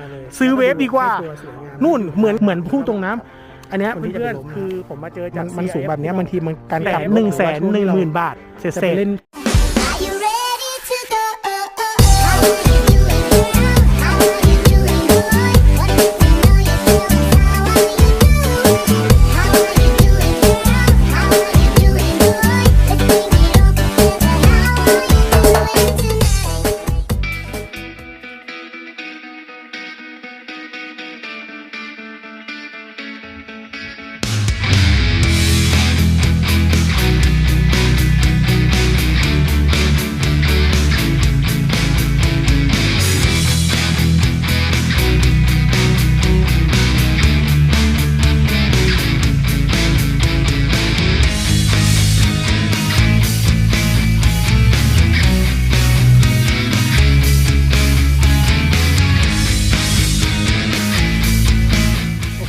มาเลยซื้อเวฟดีกว่าให้ตัวสวยงามนู่นเหมือนเหมือนพูดตรงน้ำอันเนี้ยคนที่จะเพื่อนไปล้มๆคือผมมาเจอมัจากนมันสูงแบบเนี้ยบางทีมันการแสกลับนหนึ่งแสนช่วหนึ่งที่หมื่นบาทเศษจะเศไปษเล่น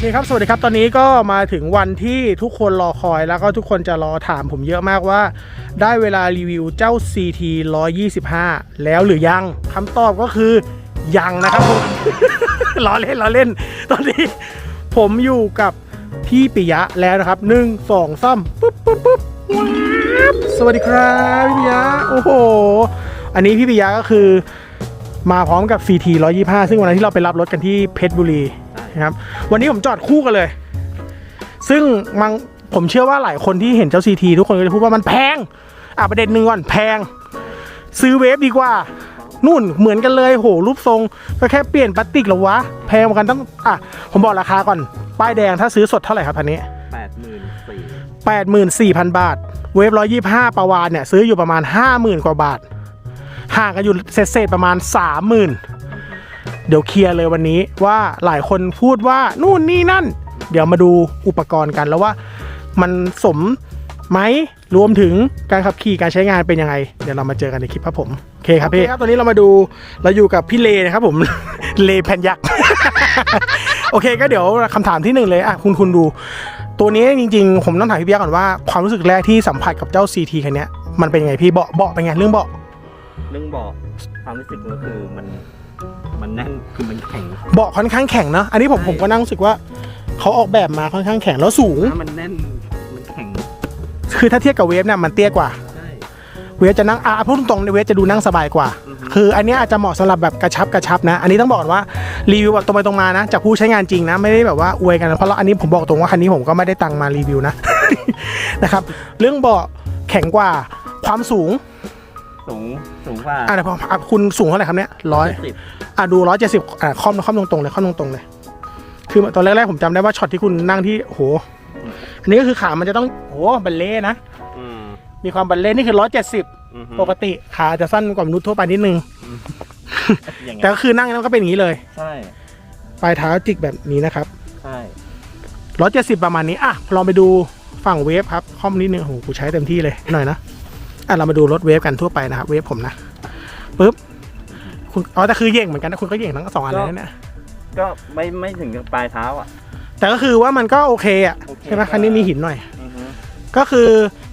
คครับ สวัสดีครับ ตอนนี้ก็มาถึงวันที่ทุกคนรอคอยแล้วก็ทุกคนจะรอถามผมเยอะมากว่า ได้เวลารีวิวเจ้า CT 125 แล้วหรือยังคำตอบก็คือยังนะครับผมล้อเล่นล้อเล่น ตอนนี้ผมอยู่กับพี่ปิยะแล้วนะครับหนึ่งสองสามปุ๊บปุ๊บปุ๊บสวัสดีครับพี่ปิยะโอ้โห อันนี้พี่ปิยะก็คือมาพร้อมกับ CT 125 ซึ่งวันนั้นที่เราไปรับรถกันที่เพชรบุรี นะครับ วันนี้ผมจอดคู่กันเลย ซึ่งมังผมเชื่อว่าหลายคนที่เห็นเจ้า CT ทุกคนก็จะพูดว่ามันแพง อะประเด็นหนึ่งก่อนแพง ซื้อเวฟดีกว่า นู่นเหมือนกันเลยโหรูปทรง ก็แค่เปลี่ยนพลาสติกหรอวะ แพงเหมือนกันต้องอะผมบอกราคาก่อน ป้ายแดงถ้าซื้อสดเท่าไหร่ครับพันนี้แปดหมื่นสี่แปดหมื่นสี่พันบาท เวฟร้อยยี่ห้าปาวานเนี่ยซื้ออยู่ประมาณห้าหมื่นกว่าบาทห่างกันอยู่เศษๆประมาณสามหมื่น เดี๋ยวเคลียร์เลยวันนี้ว่าหลายคนพูดว่านู่นนี่นั่น เดี๋ยวมาดูอุปกรณ์กันแล้วว่ามันสมไหมรวมถึงการขับขี่การใช้งานเป็นยังไง เดี๋ยวเรามาเจอกันในคลิปครับผมโอเคครับพี่ครับตอนนี้เรามาดูเราอยู่กับพี่เลนะครับผมเลแพนยักษ์โอเคก็เดี๋ยวคำถามที่หนึ่งเลยอะคุณคุณดู ตัวนี้จริงๆ ผมต้องถามพี่เบียร์ก่อนว่าความรู้สึกแรกที่สัมผัสกับเจ้า CT คันเนี้ยมันเป็นยังไงพี่เบาะเบาะเป็นไงเรื่องเบาะเรื่องบอกความรู้สึกก็คือมัน มันแน่นคือมันแข็งเบาะค่อนข้างแข็งนะอันนี้ผมใช่ผมก็นั่งรู้สึกว่าเขาออกแบบมาค่อนข้างแข็งแล้วสูง ถ้ามันแน่นมันแข็งคือถ้าเทียบกับเวฟเนี่ยมันเตี้ยกว่า ใช่ เวฟจะนั่งอะพูดตรงๆในเวฟจะดูนั่งสบายกว่า อือฮึ คืออันเนี้ยอาจจะเหมาะสำหรับแบบกระชับกระชับนะ อันนี้ต้องบอกก่อนว่ารีวิวแบบตรงไปตรงมานะ จากผู้ใช้งานจริงนะ ไม่ได้แบบว่าอวยกันนะเพราะเราอันนี้ผมบอกตรงว่าคันนี้ผมก็ไม่ได้ตังค์มารีวิวนะ นะครับ เรื่องเบาะแข็งกว่า ความสูง สูงสูงกว่าอะเดี๋ยวผมอะคุณสูงเท่าไหร่ครับเนี่ยร้อยสิบอะดูร้อยเจ็ดสิบอะค่อมค่อมตรงๆเลยค่อมตรงๆเลย คือตอนแรกๆผมจำได้ว่าช็อตที่คุณนั่งที่โอ้โห อันนี้ก็คือขามันจะต้องโอ้โหบัลเล่ต์นะ อืมมีความบัลเล่ต์นี่คือร้อยเจ็ดสิบอือฮึปกติขาจะสั้นกว่ามนุษย์ทั่วไปนิดนึง อย่างแต่เงี้ยก็คือนั่งแล้วก็เป็นอย่างนี้เลย ใช่ปลายเท้าจิกแบบนี้นะครับ ใช่ร้อยเจ็ดสิบประมาณนี้ อะ ลองไปดูฝั่งเวฟครับค่อมนิดนึงโอ้โหกูใช้เต็มที่เลย หน่อยนะ อะเรามาดูรถเวฟกันทั่วไปนะครับ เวฟผมนะปึ๊บคุณอ๋อแต่คือเหย่งเหมือนกันนะคุณก็เหย่งทั้งสองอันเลยนะเนี่ยก็ไม่ไม่ถึงกับปลายเท้าอะ แต่ก็คือว่ามันก็โอเคอะโอเคใช่ไหมได้คันนี้มีหินหน่อย อือฮึก็คือ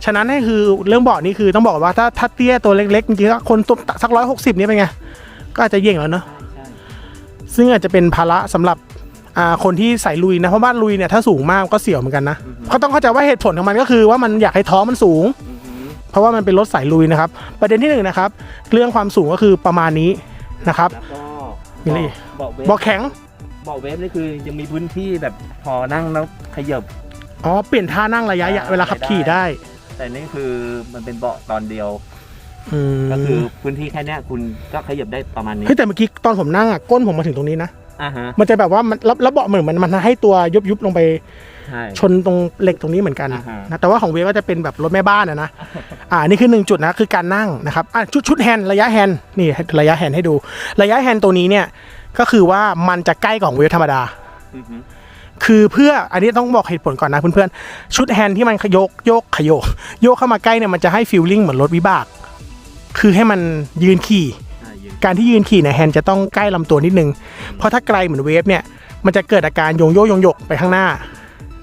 ฉะนั้นให้คือเรื่องเบาะนี่คือต้องบอกว่าถ้าถ้าเตี้ยตัวเล็กๆจริงๆก็คนตัวสักร้อยหกสิบนี่เป็นไงก็อาจจะเหย่งแล้วเนอะใช่ซึ่งอาจจะเป็นภาระสำหรับอ่าคนที่ใส่ลุยนะเพราะบ้านลุยเนี่ยถ้าสูงมากก็เสี่ยวเหมือนกันนะก็ต้องเข้าใจว่าเหตุผลของมันก็คือว่ามันอยากให้ท้องมันสูง อือฮึ เพราะว่ามันเป็นรถสายลุยนะครับ ประเด็นที่หนึ่งนะครับ เรื่องความสูงก็คือประมาณนี้นะครับแล้วก็มีอะไรอีกเบาะเวฟเบอกแข็ง เบาะเวฟนี่คือยังมีพื้นที่แบบพอนั่งแล้วขยับ อ๋อ เปลี่ยนท่านั่งระยะยะอ่า เวลาขับขี่ได้แต่นี่คือมันเป็นเบาะตอนเดียว อืมก็คือพื้นที่แค่เนี้ยคุณก็ขยับได้ประมาณนี้ เฮ้ยแต่เมื่อกี้ตอนผมนั่งอะก้นผมมาถึงตรงนี้นะ อ่าฮะมันจะแบบว่ามันแล้วแล้วเบาะเหมือนมันมันให้ตัวยุบยุบลงไปใช่ ชนตรงเหล็กตรงนี้เหมือนกันอ่าฮะ นะแต่ว่าของเวฟก็จะเป็นแบบรถแม่บ้านอะนะ อ่านี่คือหนึ่งจุดนะคือการนั่งนะครับอะชุดชุดแฮนด์ระยะแฮนด์นี่ระยะแฮนด์ให้ดู ระยะแฮนด์ตัวนี้เนี่ยก็คือว่ามันจะใกล้กับของเวฟธรรมดา อือฮึคือเพื่ออันนี้ต้องบอกเหตุผลก่อนนะเพื่อนๆ ชุดแฮนด์ที่มันขยกโยกขยกโยกเข้ามาใกล้เนี่ยมันจะให้ฟีลลิ่งเหมือนรถวิบาก คือให้มันยืนขี่ใช่ยืน การที่ยืนขี่เนี่ยแฮนด์จะต้องใกล้ลำตัวนิดนึง เพราะถ้าไกลเหมือนเวฟเนี่ยมันจะเกิดอาการโยงโยกโยงโยกไปข้างหน้า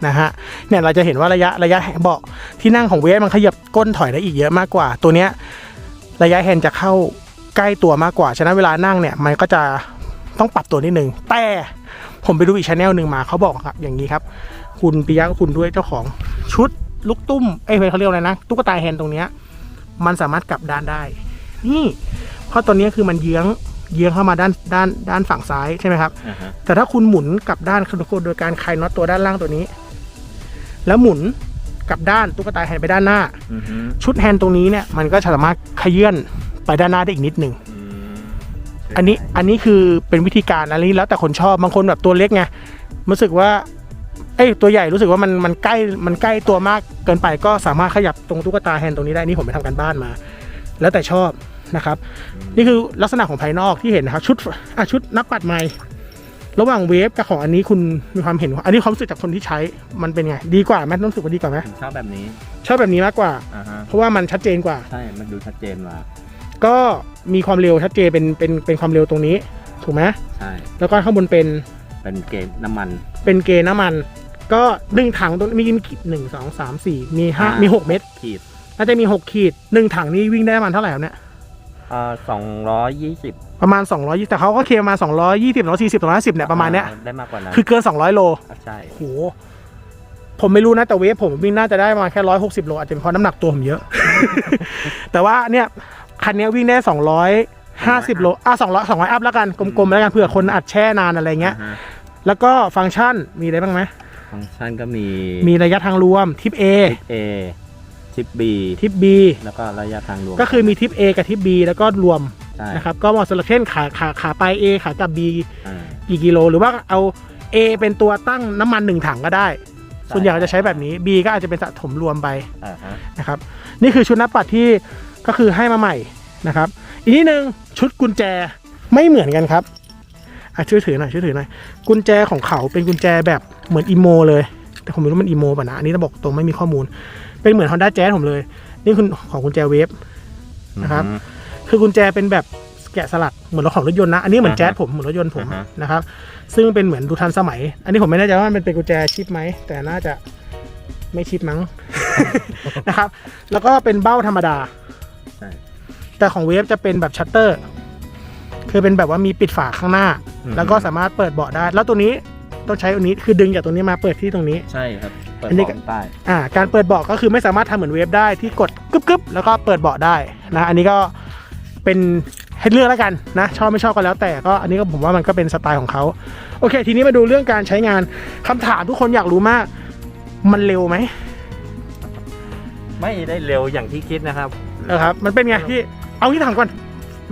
นะฮะเนี่ยเราจะเห็นว่าระยะระยะเบาะที่นั่งของเวฟมันขยับก้นถอยได้อีกเยอะมากกว่า ตัวเนี้ยระยะแฮนด์จะเข้าใกล้ตัวมากกว่า ฉะนั้นเวลานั่งเนี่ยมันก็จะต้องปรับตัวนิดนึง แต่ผมไปดูอีกชแนลหนึ่งมาเขาบอกครับอย่างนี้ครับ คุณปิยะคุณด้วยเจ้าของชุดลูกตุ้ม เอ้ยเขาเรียกอะไรนะ ตุ๊กตาแฮนด์ตรงเนี้ยมันสามารถกลับด้านได้ นี่ เพราะตัวเนี้ยคือมันเยื้องเยื้องเข้ามาด้านด้านด้านฝั่งซ้ายใช่ไหมครับ อ่าฮะแต่ถ้าคุณหมุนกลับด้านคือโดยการคลายน็อตตัวด้านล่างตัวนี้ แล้วหมุนกลับด้านตุ๊กตาแฮนด์ไปด้านหน้า อือฮึชุดแฮนด์ตรงนี้เนี่ยมันก็สามารถขยื่นไปด้านหน้าได้อีกนิดหนึ่ง อืมอันนี้อันนี้คือเป็นวิธีการอันนี้แล้วแต่คนชอบบางคนแบบตัวเล็กไงรู้สึกว่า เอ้ยตัวใหญ่รู้สึกว่ามันมันใกล้มันใกล้ตัวมากเกินไปก็สามารถขยับตรงตุ๊กตาแฮนด์ตรงนี้ได้นี่ผมไปทำการบ้านมา แล้วแต่ชอบ นะครับ นี่คือลักษณะของภายนอกที่เห็นนะครับ ชุดอะชุดนักปัดไม้ระหว่างเวฟกับของอันนี้คุณมีความเห็นว่าอันนี้ความรู้สึกจากคนที่ใช้มันเป็นไง ดีกว่าไหมรู้สึกว่าดีกว่าไหมผมชอบแบบนี้ ชอบแบบนี้มากกว่าอ่าฮะเพราะว่ามันชัดเจนกว่า ใช่ มันดูชัดเจนว่า ก็มีความเร็วชัดเจนเป็นเป็นเป็นความเร็วตรงนี้ ถูกไหมใช่ แล้วก็ข้างบนเป็นเป็นเกณฑ์น้ำมัน เป็นเกณฑ์น้ำมัน ก็ดึงถังตรงมีมีกี่หนึ่งสองสามสี่มีห้าอ่ามีมีหกเม็ดขีดน่าจะมีหกขีดหนึ่งถังนี้วิ่งได้ประมาณเท่าไหร่ครับเนี่ยอ่า สองร้อยยี่สิบประมาณ 220 แต่เขาก็เคลมมา 220 240 250เนี่ยประมาณเนี้ยได้มากกว่านั้นคือเกิน 200 โลใช่โหผมไม่รู้นะแต่เวฟผมวิ่งน่าจะได้ประมาณแค่160โลอาจจะเป็นเพราะน้ำหนักตัวผมเยอะ แต่ว่าเนี่ยคันนี้วิ่งได้250โลอะ200 200อัพแล้วกันกลมๆแล้วกันเผื่อคนอัดแช่นานอะไรเงี้ยอ่าฮะแล้วก็ฟังก์ชันมีอะไรบ้างไหมฟังก์ชันก็มีมีระยะทางรวมทิป A ทิป A ทิป B ทิป B แล้วก็ระยะทางรวมก็คือมีทิป A กับทิป B แล้วก็รวมใช่นะครับก็เหมาะสำหรับเช่นขาขาขาไป A ขากลับ B อ่า กี่กิโล หรือว่าเอา A เป็นตัวตั้งน้ำมันหนึ่งถังก็ได้ ส่วนใหญ่เราจะใช้แบบนี้ B ก็อาจจะเป็นสะสมรวมไป อ่าฮะนะครับนี่คือชุดนับปัดที่ก็คือให้มาใหม่นะครับ อีกนิดนึงชุดกุญแจไม่เหมือนกันครับอะช่วยถือหน่อยช่วยถือหน่อยกุญแจของเขาเป็นกุญแจแบบเหมือนอีโมเลย แต่ผมไม่รู้มันอีโมป่ะนะอันนี้ต้องบอกตรงไม่มีข้อมูล เป็นเหมือน Honda Jazz ผมเลย นี่คือของกุญแจเวฟนะครับอืมคือกุญแจเป็นแบบแกะสลักเหมือนรถของรถยนต์นะ อันนี้เหมือนอ่าฮะแจ๊สผมเหมือนรถยนต์ผมอ่าฮะนะครับ ซึ่งเป็นเหมือนดูทันสมัย อันนี้ผมไม่แน่ใจว่ามันเป็นกุญแจชิปไหม แต่น่าจะไม่ชิปมั้งนะครับ แล้วก็เป็นเบ้าธรรมดาใช่แต่ของเวฟจะเป็นแบบชัตเตอร์ คือเป็นแบบว่ามีปิดฝาข้างหน้า แล้วก็สามารถเปิดเบาะได้ แล้วตัวนี้ ต้องใช้อันนี้คือดึงจากตรงนี้มาเปิดที่ตรงนี้ ใช่ครับ เปิดอันนี้เบาะใต้อ่าการเปิดเบาะก็คือไม่สามารถทำเหมือนเวฟได้ที่กดกึบกึบแล้วก็เปิดเบาะได้นะอันนี้ก็เป็นให้เลือกแล้วกันนะ ชอบไม่ชอบก็แล้วแต่ก็อันนี้ก็ผมว่ามันก็เป็นสไตล์ของเขาโอเค ทีนี้มาดูเรื่องการใช้งานคำถามทุกคนอยากรู้มาก มันเร็วไหมไม่ได้เร็วอย่างที่คิดนะครับ นะครับ มันเป็นไงพี่เอาที่ถามก่อน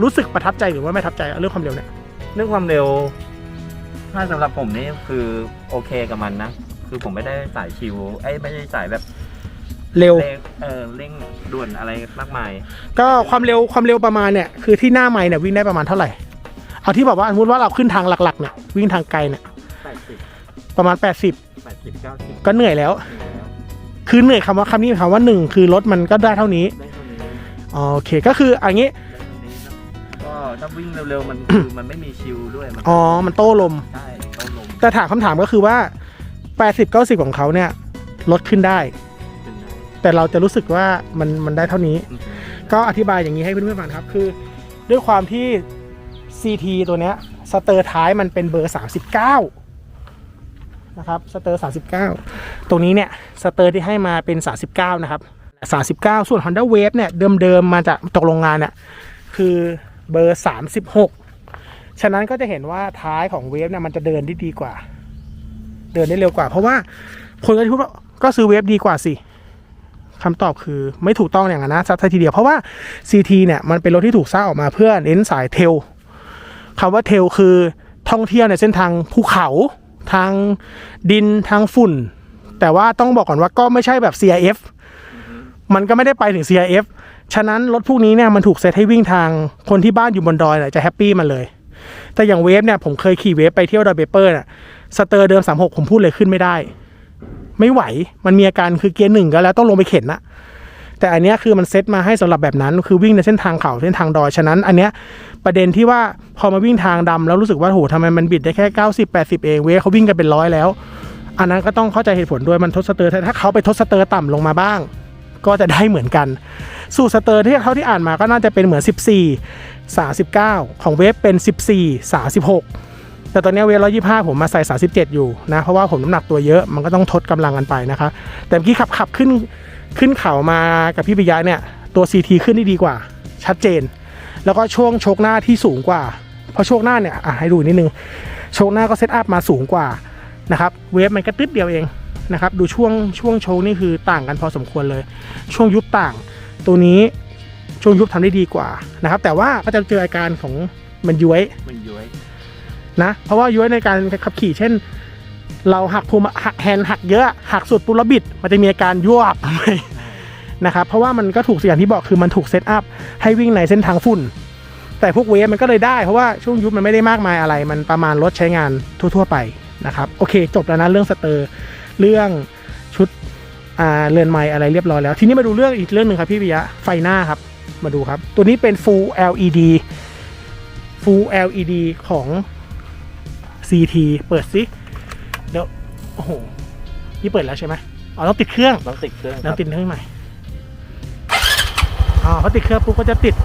รู้สึกประทับใจหรือว่าไม่ประทับใจเรื่องความเร็วเนี่ย เรื่องความเร็ว ถ้าสำหรับผมนี่คือโอเคกับมันนะ คือผมไม่ได้สายชิวไอ้ยไม่ได้สายแบบเร็วเร่งเออเร่งด่วนอะไรมากมายก็ความเร็วความเร็วประมาณเนี่ยคือที่หน้าไม้เนี่ยวิ่งได้ประมาณเท่าไหร่ เอาที่บอกว่าสมมติว่าเราขึ้นทางหลักๆเนี่ยวิ่งทางไกลเนี่ย80 ประมาณ 80 80 90ก็เหนื่อยแล้ว คือเหนื่อยคำว่าคำนี้หมายความว่าหนึ่งคือรถมันก็ได้เท่านี้ ได้เท่านี้อ๋อโอเคก็คืออันนี้ ก็ถ้าวิ่งเร็วๆมันคือมันไม่มีชิวด้วยมันอ๋อ มันโต้ลม ใช่ต้องลงแต่ถามคำถามก็คือว่า 80 90 ของเขาเนี่ยลดขึ้นได้ ขึ้นได้แต่เราจะรู้สึกว่ามันมันได้เท่านี้ อือฮึก็อธิบายอย่างนี้ให้เพื่อนๆฟังครับ คือด้วยความที่ CT ตัวเนี้ยสเตอร์ท้ายมันเป็นเบอร์ 39 นะครับสเตอร์ 39 ตรงนี้เนี่ยสเตอร์ที่ให้มาเป็น 39 นะครับ 39 ส่วน Honda Wave เนี่ยเดิมๆมาจากตกโรงงานเนี่ยคือ เบอร์ 36 ฉะนั้นก็จะเห็นว่าท้ายของเวฟเนี่ยมันจะเดินได้ดีกว่า เดินได้เร็วกว่า เพราะว่าคนก็จะพูดว่าก็ซื้อเวฟดีกว่าสิคำตอบคือไม่ถูกต้องอย่างนั้นนะสักทีเดียวเพราะว่า CT เนี่ยมันเป็นรถที่ถูกสร้างออกมาเพื่อเน้นสายเทลคำว่าเทลคือท่องเที่ยวในเส้นทางภูเขาทางดินทางฝุ่น แต่ว่าต้องบอกก่อนว่าก็ไม่ใช่แบบ CIF มันก็ไม่ได้ไปถึง CIF ฉะนั้นรถพวกนี้เนี่ยมันถูกเซตให้วิ่งทางคนที่บ้านอยู่บนดอยเนี่ยจะแฮปปี้มันเลย แต่อย่างเวฟเนี่ยผมเคยขี่เวฟไปเที่ยวดอยเบเปอร์น่ะสเตอร์เดิม36ผมพูดเลยขึ้นไม่ได้ ไม่ไหวมันมีอาการคือเกียร์หนึ่งก็แล้วต้องลงไปเข็นนะแต่อันเนี้ยคือมันเซตมาให้สำหรับแบบนั้นคือวิ่งในเส้นทางเขาเส้นทางดอยฉะนั้น อันเนี้ยประเด็นที่ว่าพอมาวิ่งทางดำแล้วรู้สึกว่าโหทำไมมันบิดได้แค่ 90 80 เองเวฟเขาวิ่งกันเป็นร้อยแล้ว อันนั้นก็ต้องเข้าใจเหตุผลด้วยมันทดสเตอร์ถ้าเขาไปทดสเตอร์ต่ำลงมาบ้าง ก็จะได้เหมือนกัน สูตรสเตอร์ที่เขาที่อ่านมาก็น่าจะเป็นเหมือน 14 39 ของเวฟเป็น 14 36 แต่ตอนนี้เวทร้อยยี่ห้าผมมาใส่สาสิบเจ็ดอยู่นะเพราะว่าผมน้ำหนักตัวเยอะมันก็ต้องทดกำลังกันไปนะครับแต่เมื่อกี้ขับขับขึ้นขึ้นเขามากับพี่ปิยะเนี่ยตัว CT ขึ้นได้ดีกว่า ชัดเจน แล้วก็ช่วงโชกหน้าที่สูงกว่า เพราะโชกหน้าเนี่ยอะให้ดูนิดนึงโชกหน้าก็เซตอัพมาสูงกว่านะครับเวฟมันก็ตึ๊ดเดียวเอง นะครับดูช่วงช่วงโชกนี่คือต่างกันพอสมควรเลย ช่วงยุบต่าง ตัวนี้ช่วงยุบทำได้ดีกว่านะครับ แต่ว่าก็จะเจออาการของมันย้วยมันย้วยนะเพราะว่าย้วยในการขับขี่เช่น เราหักภูมิหักแฮนด์หักเยอะหักสุดปุระบิดมันจะมีอาการยวบนะครับเพราะว่ามันก็ถูกอย่างที่บอกคือมันถูกเซตอัพให้วิ่งในเส้นทางฝุ่น แต่พวกเวฟมันก็เลยได้เพราะว่าช่วงยุบมันไม่ได้มากมายอะไร มันประมาณรถใช้งานทั่ว ๆ ไปนะครับโอเค จบแล้วนะเรื่องสเตอร์ เรื่องชุดอ่าเรือนไม้อะไรเรียบร้อยแล้ว ทีนี้มาดูเรื่องอีกเรื่องหนึ่งครับพี่ปิยะไฟหน้าครับ มาดูครับ ตัวนี้เป็น full LED full LED ของ CT เปิดสิเดี๋ยวโอ้โหนี่เปิดแล้วใช่ไหมอ๋อต้องติดเครื่องต้องติดเครื่องคแล้วรับติดเครื่องใหม่อ๋อเขาติดเครื่องปุ๊บก็จะติด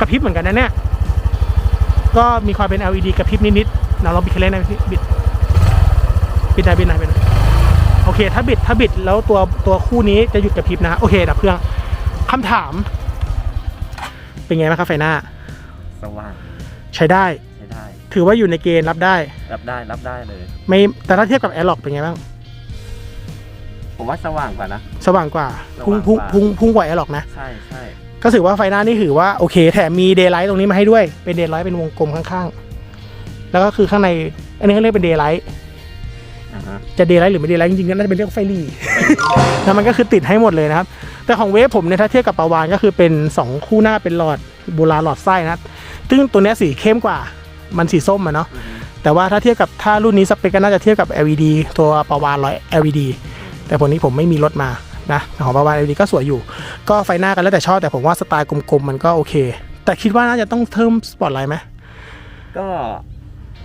กระพริบเหมือนกันนะเนี่ยก็มีความเป็น LED กระพริบนิดๆเราลองบิดคันเร่งหนะพี่บิดบิดหนะบิดหนะบิดหน่อย โอเค ถ้าบิดถ้าบิดแล้วตัวตัวคู่นี้จะหยุดกระพริบนะโอเคดับเครื่องคำถาม เป็นไงบ้างครับไฟหน้า สว่างใช้ได้ใช้ได้ ถือว่าอยู่ในเกณฑ์รับได้ รับได้รับได้เลย ไม่แต่ถ้าเทียบกับแอร์ล็อกเป็นไงบ้างผมว่าสว่างกว่านะ สว่างกว่า พุ่งพุ่งสว่างกว่าพุ่งพุ่งกว่าแอร์ล็อกนะ ใช่ใช่ก็ถือว่าไฟหน้านี่ถือว่าโอเค แถมมีเดย์ไลท์ตรงนี้มาให้ด้วย เป็นเดย์ไลท์เป็นวงกลมข้างๆ แล้วก็คือข้างใน อันนี้เขาเรียกเป็นเดย์ไลท์อ่าฮะ จะเดย์ไลท์หรือไม่เดย์ไลท์จริงๆก็น่าจะเป็นเรื่องไฟลี่แล้วมันก็คือติดให้หมดเลยนะครับ แต่ของเวฟผมเนี่ยถ้าเทียบกับปาวานก็คือเป็น 2 คู่หน้าเป็นหลอดโบราณหลอดไส้นะซึ่งตัวเนี้ยสีเข้มกว่ามันสีส้มอะเนาะอือฮึแต่ว่าถ้าเทียบกับถ้ารุ่นนี้สเปคก็น่าจะเทียบกับ LED ตัวปาวานร้อย LED แต่ผลนี้ผมไม่มีรถมานะแต่ของปาวาน LED ก็สวยอยู่ ก็ไฟหน้ากันแล้วแต่ชอบแต่ผมว่าสไตล์กลมๆมันก็โอเค แต่คิดว่าน่าจะต้องเพิ่มสปอตไลท์ไหมก็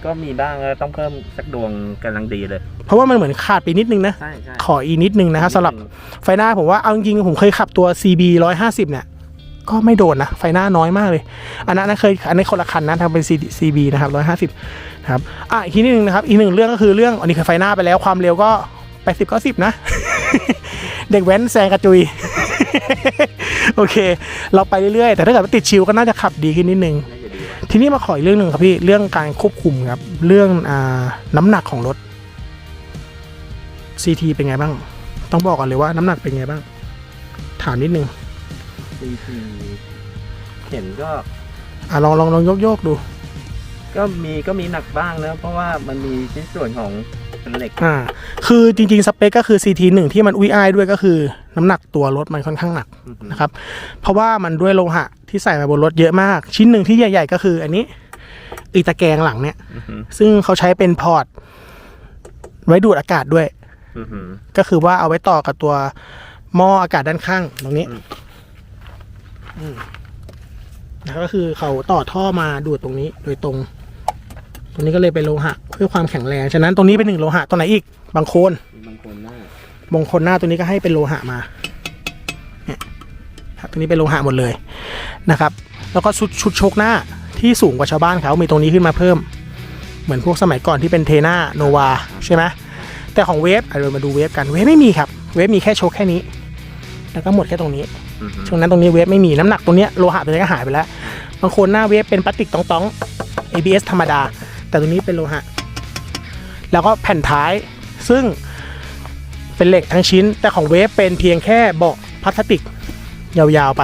ก็มีบ้างแล้วต้องเพิ่มสักดวงกำลังดีเลย เพราะว่ามันเหมือนขาดไปนิดนึงนะ ใช่ใช่ขออีกนิดนึงนะครับสำหรับไฟหน้าผมว่าเอาจริงๆผมเคยขับตัว CB 150 เนี่ย ก็ไม่โดนนะ ไฟหน้าน้อยมากเลย อันนั้นนะเคยอันนี้คนละคันนะทำเป็น CD CB นะครับ150นะครับอะอีกทีนึงนะครับ อีกหนึ่งเรื่องก็คือเรื่องอันนี้คือไฟหน้าไปแล้วความเร็วก็80ก็10นะ เด็กแว้นแซงกระจุย โอเค เราไปเรื่อยๆ แต่ถ้าเกิดว่าติดชิวก็น่าจะขับดีขึ้นนิดนึงน่าจะดีกว่า ทีนี้มาขออีกเรื่องหนึ่งครับพี่เรื่องการควบคุมครับเรื่องอ่าน้ำหนักของรถ CT เป็นไงบ้าง ต้องบอกก่อนเลยว่าน้ำหนักเป็นไงบ้าง ถามนิดนึงซีทีเห็นก็อะลองลองลองยกโยกๆดู ก็มีก็มีหนักบ้างนะเพราะว่ามันมีชิ้นส่วนของ เป็นเหล็กอ่าคือจริงๆ สเปคก็คือ CT หนึ่งที่มันอุ้ยอ้ายด้วยก็คือ น้ำหนักตัวรถมันค่อนข้างหนักอือฮึนะครับเพราะว่ามันด้วยโลหะที่ใส่มาบนรถเยอะมาก ชิ้นหนึ่งที่ใหญ่ ๆ ก็คือ อันนี้อีตะแกรงหลังเนี่ยอือฮึซึ่งเขาใช้เป็นพอร์ตไว้ดูดอากาศด้วยอือฮึก็คือว่าเอาไว้ต่อกับตัวหม้ออากาศด้านข้างตรงนี้อืมอืมแล้วก็คือเขาต่อท่อมาดูดตรงนี้โดยตรง ตรงนี้ก็เลยเป็นโลหะเพื่อความแข็งแรง ฉะนั้นตรงนี้เป็นหนึ่งโลหะตรงไหนอีก บางโคนมีบางคนหน้าบางโคนหน้าตัวนี้ก็ให้เป็นโลหะมาเนี่ยครับตัวนี้เป็นโลหะหมดเลยนะครับ แล้วก็ชุดชุดโชคหน้าที่สูงกว่าชาวบ้านเขามีตรงนี้ขึ้นมาเพิ่ม เหมือนพวกสมัยก่อนที่เป็นเทน่าโนวาใช่ไหมแต่ของเวฟอะเรามาดูเวฟกันเวฟไม่มีครับ เวฟมีแค่โชคแค่นี้ แล้วก็หมดแค่ตรงนี้อือฮึช่วงนั้นตรงนี้เวฟไม่มีน้ำหนักตรงเนี้ยโลหะตัวนี้ก็หายไปแล้วบางคนหน้าเวฟเป็นพลาสติกตองๆ ABS ธรรมดา แต่ตรงนี้เป็นโลหะ แล้วก็แผ่นท้ายซึ่งเป็นเหล็กทั้งชิ้น แต่ของเวฟเป็นเพียงแค่เบาะพลาสติกยาวๆไป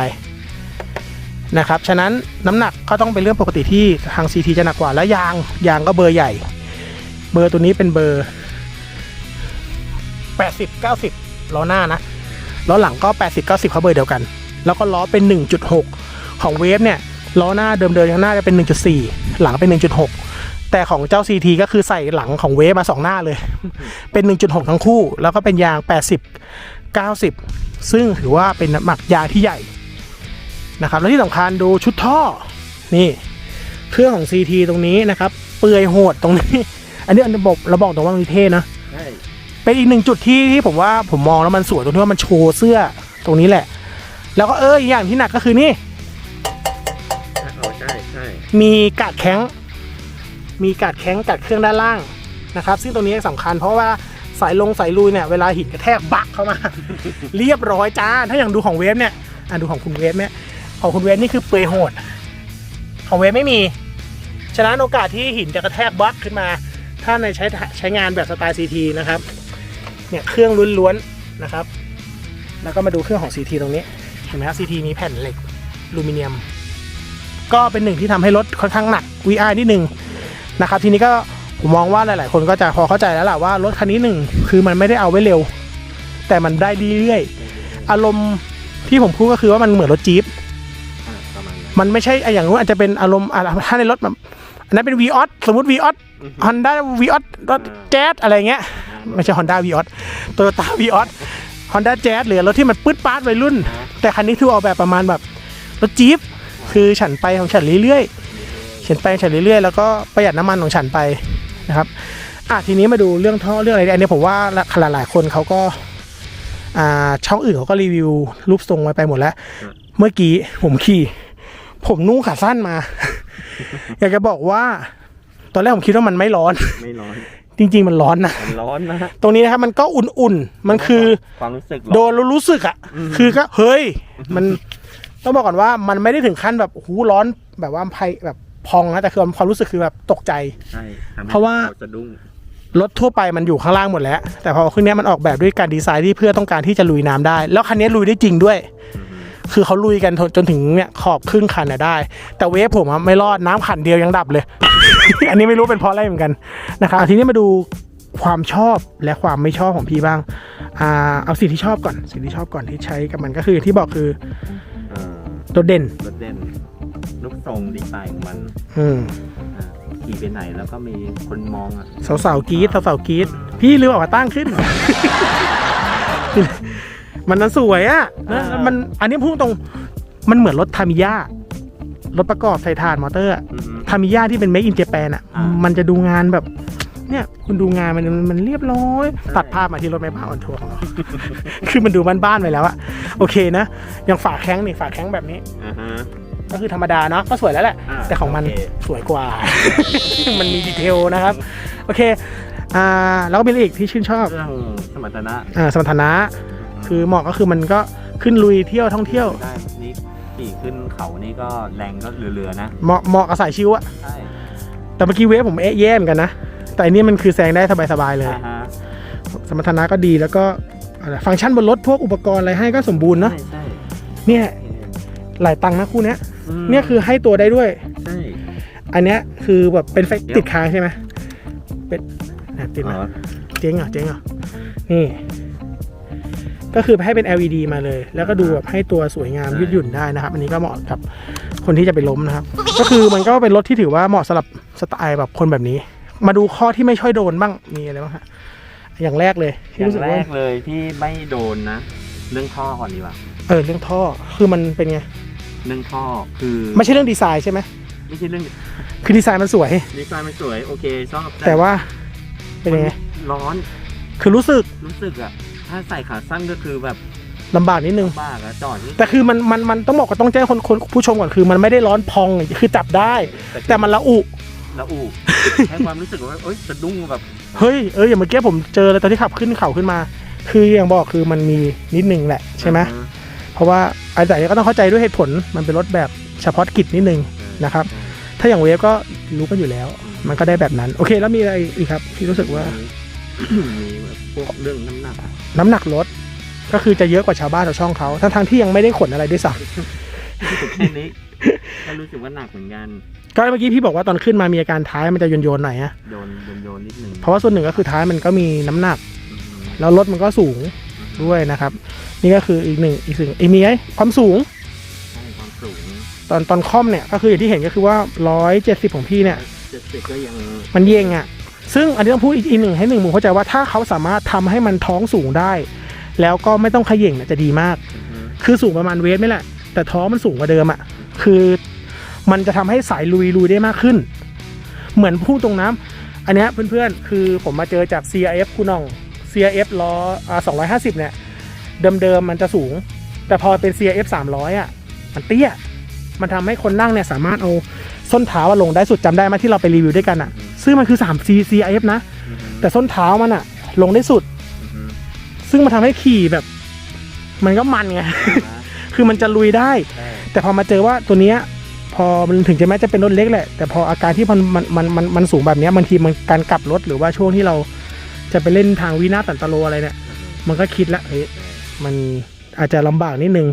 นะครับ ฉะนั้นน้ำหนักก็ต้องเป็นเรื่องปกติที่ทาง CT จะหนักกว่า แล้วยางยางก็เบอร์ใหญ่ เบอร์ตัวนี้เป็นเบอร์ 80 90ล้อหน้านะล้อหลังก็ 80 90เขาเบอร์เดียวกัน แล้วก็ล้อเป็น 1.6 ของเวฟเนี่ยล้อหน้าเดิมๆข้างหน้าจะเป็น 1.4 หลังเป็น 1.6 แต่ของเจ้า CT ก็คือใส่หลังของเวฟมา 2 หน้าเลย เป็น 1.6 ทั้งคู่ แล้วก็เป็นยาง 80 90 ซึ่งถือว่าเป็นน้ำหนักยางที่ใหญ่นะครับ แล้วที่สำคัญดูชุดท่อ นี่ เครื่องของ CT ตรงนี้นะครับ เปื่อยโหดตรงนี้ อันนี้อันระบบเราบอกตรงว่ามันเท่นะใช่เป็นอีกหนึ่งจุดที่ที่ผมว่าผมมองแล้วมันสวยตรงที่ว่ามันโชว์เสื้อตรงนี้แหละ แล้วก็เอออีกอย่างที่หนักก็คือนี่อ๋อใช่ใช่มีกาดแข้ง มีกัดแข้งกัดเครื่องด้านล่างนะครับ ซึ่งตรงนี้สำคัญเพราะว่าสายลงสายลุยเนี่ยเวลาหินกระแทกบักเข้ามา เรียบร้อยจ้า ถ้าอย่างดูของเวฟเนี่ยอะดูของคุณเวฟเนี่ยของคุณเวฟนี่คือเปลือยโหด ของเวฟไม่มี ฉะนั้นโอกาสที่หินจะกระแทกบักขึ้นมา ถ้าในใช้ใช้งานแบบสไตล์ CT นะครับเนี่ยเครื่องล้วนๆนะครับ แล้วก็มาดูเครื่องของ CT ตรงนี้เห็นไหมครับ CT มีแผ่นเหล็กลูมิเนียม ก็เป็นหนึ่งที่ทำให้รถค่อนข้างหนัก VR นิดนึง นะครับทีนี้ก็ผมมองว่าหลาย ๆ คนก็จะพอเข้าใจแล้วแหละว่ารถคันนี้หนึ่งคือมันไม่ได้เอาไว้เร็ว แต่มันได้เรื่อยๆอารมณ์ที่ผมพูดก็คือว่ามันเหมือนรถจี๊ปอ่าประมาณนั้นมันไม่ใช่ไอ้อย่างนู้นอาจจะเป็นอารมณ์อะถ้าในรถแบบอันนั้นเป็น v ีออสสมมติ v ีออสอือฮึฮอนด้าวีออสรถแจ๊สอะไรเงี้ย ไม่ใช่ Honda v ีออสโตโยต้าวีออสฮอนด้าแจ๊สหรือรถที่มันปื๊ดปาดวัยรุ่นอ่าแต่คันนี้คือออกแบบประมาณแบบรถจี๊ปคือฉันไปของฉันเรื่อยๆ ฉันไปของฉันเรื่อยๆแล้วก็ประหยัดน้ำมันของฉันไปนะครับอะทีนี้มาดูเรื่องท่อเรื่องอะไรอันนี้ผมว่าหลายๆคนเขาก็อ่าช่องอื่นเขาก็รีวิวรูปทรงไว้ไปหมดแล้ว เมื่อกี้ผมขี่ ผมนุ่งขาสั้นมา อยากจะบอกว่า ตอนแรกผมคิดว่ามันไม่ร้อนไม่ร้อนจริง ๆ มันร้อนนะมันร้อนนะฮะตรงนี้นะครับมันก็อุ่นๆ มันคือความรู้สึกโดร้อนแล้วรู้สึกอะอืมคือก็เฮ้ย มันต้องบอกก่อนว่ามันไม่ได้ถึงขั้นแบบหูร้อนแบบว่าไฟแบบ พองนะแต่คือความรู้สึกคือแบบตกใจ ใช่ทำให้เพราะว่าสะดุ้งรถทั่วไปมันอยู่ข้างล่างหมดแล้ว แต่พอขึ้นเนี้ยมันออกแบบด้วยการดีไซน์ที่เพื่อต้องการที่จะลุยน้ำได้ แล้วคันนี้ลุยได้จริงด้วย อือฮึคือเขาลุยกันจนถึงเนี่ยขอบครึ่งคันน่ะได้ แต่เวฟผมอะไม่รอดน้ำขันเดียวยังดับเลย อันนี้ไม่รู้เป็นเพราะอะไรเหมือนกันนะครับทีนี้มาดูความชอบและความไม่ชอบของพี่บ้างอ่าเอาสิ่งที่ชอบก่อนสิ่งที่ชอบก่อนที่ใช้กับมันก็คืออย่างที่บอกคือเอ่อโดดเด่นรถเด่น ลูกทรงดีไซน์ของมันอืมอ่าขี่ไปไหนแล้วก็มีคนมองอะสาวๆกรีดสาวๆกรีดพี่ลืมเอามาตั้งขึ้น มันนั้นสวยอะนะแล้วมันอันนี้พูดตรงมันเหมือนรถทามิยารถประกอบใส่ถ่านมอเตอร์อะอือฮึทามิยาที่เป็น Make in Japan อะ อ่ามัมันจะดูงานแบบ เนี่ย คุณดูงานมันมันเรียบร้อย ใช่ ตัดภาพมาที่รถไฟฟ้าออนทัวร์ของเรา คือมันดูบ้านๆไปแล้วอะโอเคนะ อย่างฝาแข้งนี่ฝาแข้งแบบนี้ อ่าฮะ ก็คือธรรมดาเนาะก็สวยแล้วแหละ อ่าแต่ของมันโอเค สวยกว่า มันมีดีเทลนะครับ โอเคอ่าแล้วก็มีอะไรอีกที่ชื่นชอบเครื่องสมรรถนะอ่าสมรรถนะคือเหมาะก็คือมันก็ขึ้นลุยเที่ยวท่องเที่ยว ได้นี่ขี่ขึ้นเขานี่ก็แรงก็เรือๆนะเหมาะเหมาะกับสายชิวอะใช่แต่เมื่อกี้เวฟผมเอ๊ะแย่เหมือนกันนะ แต่อันนี้มันคือแซงได้สบายๆเลย อ่าฮะสมรรถนะก็ดีแล้วก็อะไรฟังก์ชันบนรถพวกอุปกรณ์อะไรให้ก็สมบูรณ์เนาะใช่ใช่เนี่ยหลายตังค์นะคู่เนี้ย มเนี่ยคือให้ตัวได้ด้วย ใช่อันเนี้ยคือแบบเป็นไฟเดี๋ยวติดค้างใช่ไหมเป็นนะติดอ๋มาอเจ๊งเหรอเจ๊งเหรอนี่ ก็คือให้เป็น LED มาเลย แล้วก็ดูแบบให้ตัวสวยงามยืดหยุ่นได้นะครับ อันนี้ก็เหมาะกับคนที่จะไปล้มนะครับ ก็คือมันก็เป็นรถที่ถือว่าเหมาะสำหรับสไตล์แบบคนแบบนี้ มาดูข้อที่ไม่ช่อยโดนบ้างมีอะไรบ้างฮะอย่างแรกเลยอที่ย่างรู้สึกแรว่ากเลยที่ไม่โดนนะ เรื่องท่อก่อนดีกว่า เออเรื่องท่อคือมันเป็นไง เรื่องท่อคือไม่ใช่เรื่องดีไซน์ใช่ไหมไม่ใช่เรื่องคือดีไซน์มันสวย ดีไซน์มันสวยโอเคชอบแต่ว่าเป็นยังไงร้อนคือรู้สึกรู้สึกอะถ้าใส่ขาสั้นก็คือแบบลำบากนิดนึงบ้ากอะจอดนี่แต่คือมันมันมันต้องบอกก็ต้องแจ้งคนคนผู้ชมก่อนคือมันไม่ได้ร้อนพองคือจับได้ แต่มันละอุละอูให้ความรู้สึกว่าเอ้ยสะดุ้งแบบเฮ้ยเอออย่างเมื่อกี้ผมเจอเลยตอนที่ขับขึ้นเขาขึ้นมา คืออย่างบอกคือมันมีนิดนึงแหละใช่ไหมอื เพราะว่าอันแต่ก็ต้องเข้าใจด้วยเหตุผลมันเป็นรถแบบเฉพาะกิจนิดนึงนะครับ ถ้าอย่างเวฟก็รู้กันอยู่แล้ว มันก็ได้แบบนั้น โอเค แล้วมีอะไรอีกครับที่รู้สึกว่ามีแบบพวกเรื่องน้ำหนักอะน้ำหนักรถก็คือจะเยอะกว่าชาวบ้านชาวช่องเขาทั้งทงๆที่ยังไม่ได้ขนอะไรด้วยซ้แค่นี้ก็รู้สึกว่าหนักเหมือนกันำก็เมื่อกี้พี่บอกว่าตอนขึ้นมามีอาการท้ายมันจะโยนโยนๆหน่อยอะโยนโยนโยนนิดนึงเพราะว่าส่วนหนึ่งก็คือท้ายมันก็มีน้ำหนักอืมแล้วรถมันก็สูงด้วยนะครับ นี่ก็คืออีกหนึ่งอีกสิ่งอีกมีไอ้ความสูง ใช่ความสูงตอนตอนคล่อมเนี่ยก็คืออย่างที่เห็นก็คือว่า170ของพี่เนี่ย เจ็ดสิบก็ยังมันเยงอะ่ะ ซึ่งอันนี้ต้องพูดอีกอีกหนึ่งให้หนึ่งมุมเข้าใจว่าถ้าเขาสามารถทำให้มันท้องสูงได้ แล้วก็ไม่ต้องเขย่งเนี่ยจะดีมาก อืมคือสูงประมาณเวทไม่แหละ แต่ท้องมันสูงกว่าเดิมอะ่ะ คือมันจะทำให้สายลุยลุยได้มากขึ้น เหมือนพูดตรงน้ำอันเนี้ยเพื่อนๆ คือผมมาเจอจาก CRF คุณน้อง CRF ล้ออ่า250 เนี่ย เดิมๆมันจะสูง แต่พอเป็น CRF 300 อะ มันเตี้ย มันทำให้คนนั่งเนี่ยสามารถเอาส้นเท้าอะลงได้สุดจำได้ไหมที่เราไปรีวิวด้วยกันอะซึ่งมันคือ3 C CIF นะอือฮึแต่ส้นเท้ามันอะลงได้สุดอือฮึซึ่งมันทำให้ขี่แบบ มันก็มันไง คือมันจะลุยได้ใช่แต่พอมาเจอว่าตัวเนี้ยพอมันถึงจะแม้จะเป็นรถเล็กแหละ แต่พออาการที่มันมันมันมันมันสูงแบบเนี้ยบางทีมันการกลับรถหรือว่าช่วงที่เราจะไปเล่นทางวินาศสันตโลอะไรเนี่ย มันก็คิดละเฮ้ย มันอาจจะลำบากนิดนึง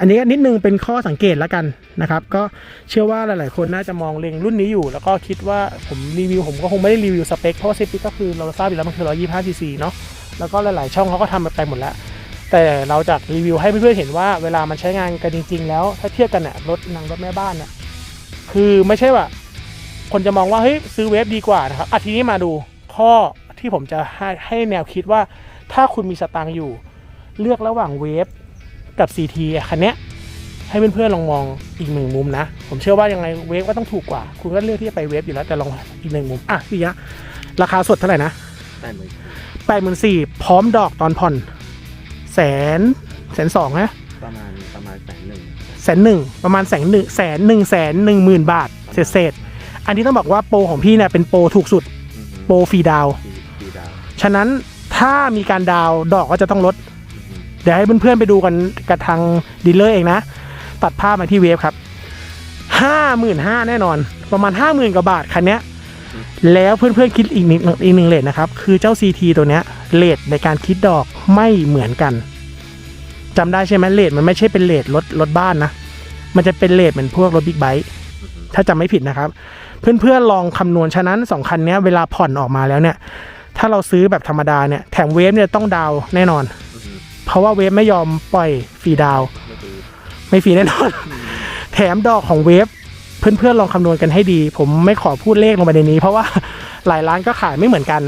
อันนี้ก็นิดนึงเป็นข้อสังเกตแล้วกันนะครับ ก็เชื่อว่าหลาย ๆ คนน่าจะมองเล็งรุ่นนี้อยู่ แล้วก็คิดว่าผมรีวิวผมก็คงไม่ได้รีวิวสเปคเพราะว่าสเปคก็คือเราทราบอยู่แล้วมันคือ 125 cc เนาะ แล้วก็หลาย ๆ ช่องเขาก็ทำไปหมดแล้ว แต่เราจะรีวิวให้เพื่อน ๆ เห็นว่าเวลามันใช้งานกันจริง ๆ แล้ว ถ้าเทียบกันเนี่ยรถนางรถแม่บ้านเนี่ยคือไม่ใช่ว่า คนจะมองว่าเฮ้ยซื้อเวฟดีกว่านะครับอะทีนี้มาดูข้อที่ผมจะให้ให้แนวคิดว่าถ้าคุณมีสตางค์อยู่ เลือกระหว่างเวฟกับ CT อะคันเนี้ยให้เพื่อนๆลองมองอีกหนึ่งมุมนะ ผมเชื่อว่ายังไงเวฟก็ต้องถูกกว่า คุณก็เลือกที่จะไปเวฟอยู่แล้วแต่ลองอีกหนึ่งมุม อะพี่ยะ ราคาสดเท่าไหร่นะได้มือแปดหมื่นสี่พร้อมดอกตอนผ่อนแสนแสนสองนะประมาณประมาณแสนหนึ่งแสนหนึ่งประมาณแสนหนึ่งแสนหนึ่งแสนหนึ่งหมื่นบาทเศษเศษๆอันนี้ต้องบอกว่าโปรของพี่เนี่ยเป็นโปรถูกสุดอือฮึโปรฟรีดาวน์ปีปีดาว ฉะนั้นถ้ามีการดาวน์ดอกก็จะต้องลดอือฮึเดี๋ยวให้เพื่อนๆไปดูกันกับทางดีลเลอร์เองนะ ตัดภาพมาที่เวฟครับห้าหมื่นห้าแน่นอน ประมาณห้าหมื่นกว่าบาทคันนี้แล้วเพื่อนๆคิดอีกนิดอีกหนึ่งเลทนะครับ คือเจ้า CT ตัวเนี้ยเลทในการคิดดอกไม่เหมือนกันจำได้ใช่ไหมเลทมันไม่ใช่เป็นเลทรถรถบ้านนะ มันจะเป็นเลทเหมือนพวกรถบิ๊กไบค์ถ้าจำไม่ผิดนะครับ เพื่อนๆลองคำนวณฉะนั้นสองคันนี้เวลาผ่อนออกมาแล้วเนี่ย ถ้าเราซื้อแบบธรรมดาเนี่ยแถมเวฟเนี่ยต้องดาวแน่นอน เพราะว่าเวฟไม่ยอมปล่อยฟรีดาวน์ไม่ดีไม่ฟรีแน่นอน แถมดอกของเวฟเพื่อนๆลองคำนวณกันให้ดี ผมไม่ขอพูดเลขลงไปในนี้ เพราะว่าหลายร้านก็ขายไม่เหมือนกัน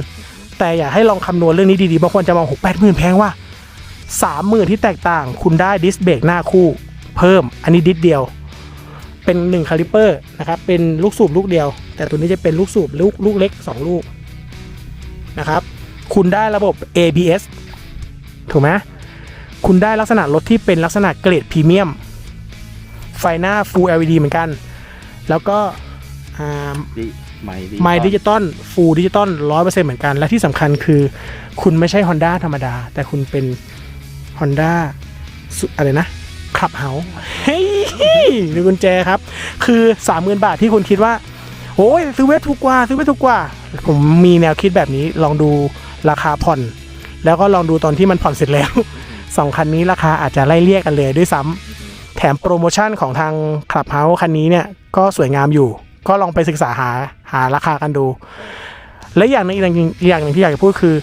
แต่อยากให้ลองคำนวณเรื่องนี้ดีๆบางคนจะมองหกแปดหมื่นแพงว่าสามหมื่นที่แตกต่าง คุณได้ดิสเบรกหน้าคู่ เพิ่มอันนี้ดิสเดียว เป็นหนึ่งคาลิเปอร์นะครับเป็นลูกสูบลูกเดียว แต่ตัวนี้จะเป็นลูกสูบลูกลูกเล็กสองลูกนะครับคุณได้ระบบ ABS ถูกไหม คุณได้ลักษณะรถที่เป็นลักษณะเกรดพรีเมียม ไฟหน้า Full LED เหมือนกัน แล้วก็อ่าดีไม่ดีไมดิจิตอลฟูลดิจิตอลร้อยเปอร์เซ็นต์เหมือนกัน และที่สำคัญคือ คุณไม่ใช่ Honda ธรรมดา แต่คุณเป็น Honda สุอะไรนะขับเฮาเฮ้ยดูกุญแจครับ คือสามหมื่นบาทที่คุณคิดว่าโอ้ยซื้อเวทถูกกว่า ซื้อเวทถูกกว่า ผมมีแนวคิดแบบนี้ลองดูราคาผ่อน แล้วก็ลองดูตอนที่มันผ่อนเสร็จแล้ว สองคันนี้ราคาอาจจะไล่เลี่ยกันเลยด้วยซ้ำแถมโปรโมชั่นของทางคลับเฮาส์คันนี้เนี่ยก็สวยงามอยู่ ก็ลองไปศึกษาหาหาราคากันดู และอย่างหนึงอีกอย่างหนึ่งอีกอย่างหนึ่งที่อยากจะพูดคือ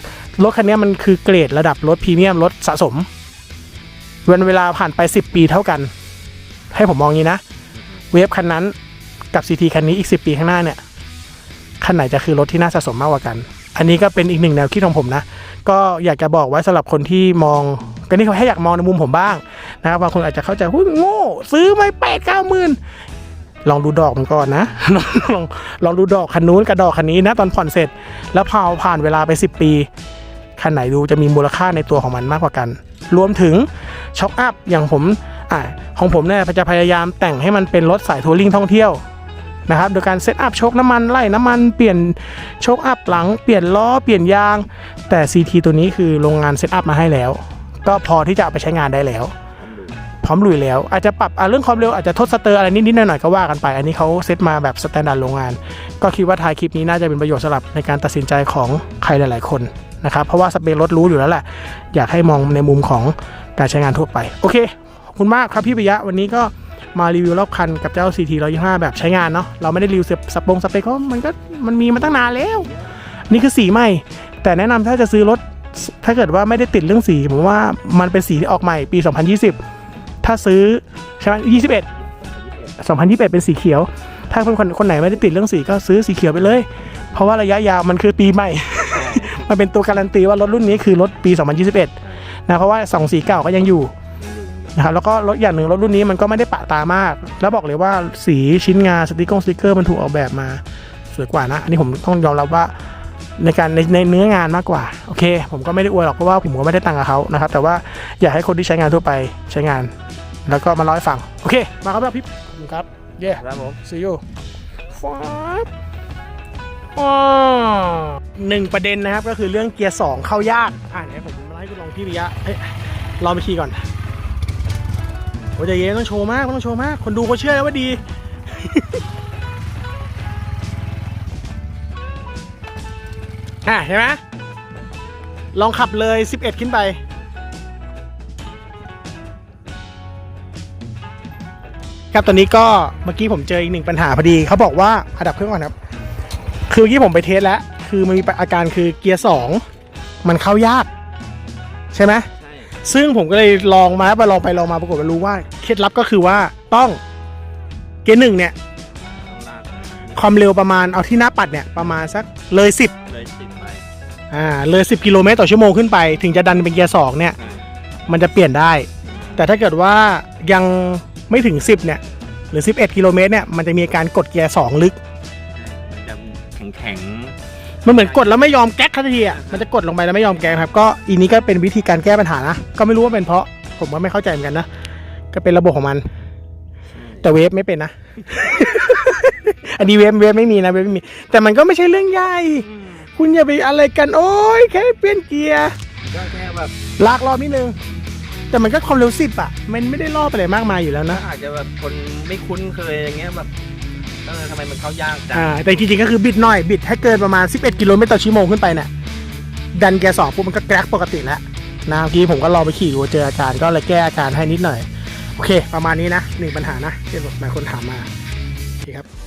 รถคันนี้มันคือเกรดระดับรถพรีเมียมรถสะสมวันเวลาผ่านไป 10 ปีเท่ากัน ให้ผมมองงี้นะ เวฟคันนั้นกับ CT คันนี้อีก 10 ปีข้างหน้าเนี่ยคันไหนจะคือรถที่น่าสะสมมากกว่ากัน อันนี้ก็เป็นอีกหนึ่งแนวคิดของผมนะ ก็อยากจะบอกไว้สำหรับคนที่มองก็นี่เขาให้อยากมองในมุมผมบ้างนะครับบางคนอาจจะเข้าใจหุ้ยโง่ซื้อไม่แปดเก้าหมื่นลองดูดอกมันก่อนนะลองลองลองดูดอกคันนู้นกับดอกคันนี้นะตอนผ่อนเสร็จ แล้วพอผ่านเวลาไป 10 ปีคันไหนดูจะมีมูลค่าในตัวของมันมากกว่ากัน รวมถึงช็อคอัพอย่างผมอ่าของผมเนี่ยจะพยายามแต่งให้มันเป็นรถสายทัวริงท่องเที่ยว นะครับโดยการเซตอัพโชคน้ำมันไล่น้ำมันเปลี่ยนโชคอัพหลังเปลี่ยนล้อเปลี่ยนยาง แต่ CT ตัวนี้คือโรงงานเซตอัพมาให้แล้ว ก็พอที่จะเอาไปใช้งานได้แล้ว พร้อมลุยแล้ว อาจจะปรับเรื่องความเร็วอาจจะทดสเตอร์อะไรนิดๆหน่อยๆก็ว่ากันไป อันนี้เขาเซตมาแบบสแตนดาร์ดโรงงาน ก็คิดว่าท้ายคลิปนี้น่าจะเป็นประโยชน์สำหรับในการตัดสินใจของใครหลาย ๆ คนนะครับเพราะว่าสเปครถรู้อยู่แล้วแหละอยากให้มองในมุมของการใช้งานทั่วไป โอเคขอบคุณมากครับพี่ปิยะวันนี้ก็ มารีวิวรอบคันกับเจ้า CT 125 แบบใช้งานเนาะเราไม่ได้รีวิวสปงสเปคเพราะมันก็มันมีมาตั้งนานแล้ว นี่คือสีใหม่ แต่แนะนำถ้าจะซื้อรถถ้าเกิดว่าไม่ได้ติดเรื่องสีผมว่ามันเป็นสีที่ออกใหม่ปี 2020 ถ้าซื้อใช่ไหม21 2021 เป็นสีเขียว ถ้าเพื่อนคนคนไหนไม่ได้ติดเรื่องสีก็ซื้อสีเขียวไปเลย เพราะว่าระยะยาวมันคือปีใหม่ มันเป็นตัวการันตีว่ารถรุ่นนี้คือรถปี 2021นะเพราะว่าสองสีเก่าก็ยังอยู่ นะครับแล้วก็รถอย่างหนึ่งรถรุ่นนี้มันก็ไม่ได้ปะตามาก แล้วบอกเลยว่าสีชิ้นงานสติกเกอร์สติกเกอร์มันถูกออกแบบมาสวยกว่านะอันนี้ผมต้องยอมรับว่าในการในในเนื้องานมากกว่าโอเค ผมก็ไม่ได้อวยหรอกเพราะว่าผมก็ไม่ได้ตังค์กับเขานะครับแต่ว่าอยากให้คนที่ใช้งานทั่วไปใช้งาน แล้วก็มาเล่าให้ฟังโอเค มาครับพี่ขอบคุณครับเย้ครับผม see you ฟ้าบอ๋อหนึ่งประเด็นนะครับก็คือเรื่องเกียร์สองเข้ายากอ่าเดี๋ยวผมไล่คุณลองพี่ปิยะเอ้ยลองไปขี่ก่อน โอ้ยใจเย็นต้องโชว์มากต้องโชว์มาก คนดูเขาเชื่อแล้วว่าดี อะเห็นไหมลองขับเลย 11 ขึ้นไป ครับตอนนี้ก็เมื่อกี้ผมเจออีกหนึ่งปัญหาพอดี เขาบอกว่าอัดับเครื่องก่อนครับ คือเมื่อกี้ผมไปเทสแล้ว คือมันมีอาการคือเกียร์สองมันเข้ายาก ใช่ไหม ซึ่งผมก็เลยลองมาไปลองไปลองมาปรากฏว่ารู้ว่าเคล็ดลับก็คือว่าต้องเกียร์หนึ่งเนี่ยต้องลากความเร็วประมาณเอาที่หน้าปัดเนี่ยประมาณสักเลย 10 เลยสิบไปอ่าเลย 10 กิโลเมตรต่อชั่วโมงขึ้นไป ถึงจะดันเป็นเกียร์สองเนี่ย อ่ามันจะเปลี่ยนได้ แต่ถ้าเกิดว่ายังไม่ถึง 10 เนี่ย หรือ 11 กิโลเมตรเนี่ย มันจะมีอาการกดเกียร์ 2 ลึก มันจะแข็งแข็ง มันเหมือนกดแล้วไม่ยอมแก๊กทันทีอะมันจะกดลงไปแล้วไม่ยอมแก๊กครับ ก็อีนี้ก็เป็นวิธีการแก้ปัญหานะ ก็ไม่รู้ว่าเป็นเพราะ ผมว่าไม่เข้าใจเหมือนกันนะ ก็เป็นระบบของมัน แต่เวฟไม่เป็นนะ อันนี้เวฟเวฟไม่มีนะเวฟไม่มี แต่มันก็ไม่ใช่เรื่องใหญ่ คุณอย่าไปอะไรกัน โอ้ยแค่เปลี่ยนเกียร์ก็แค่แบบลากรอบนิดนึง แต่มันก็ความเร็วสิบอะ มันไม่ได้รอบอะไรมากมายอยู่แล้วนะ อาจจะแบบคนไม่คุ้นเคยอย่างเงี้ยแบบ เออทำไมมันเข้ายากจังอ่าแต่จริงๆก็คือบิดหน่อยบิดให้เกินประมาณ 11 กิโลเมตรต่อชั่วโมงขึ้นไปเนี่ยดันแกสองปุ๊บมันก็แกรกปกติแล้วนะเมื่อกี้ผมก็ลองไปขี่ดูเจออาการก็เลยแก้อาการให้นิดหน่อย โอเค ประมาณนี้นะหนึ่งปัญหานะที่หลายคนถามมาโอเคครับ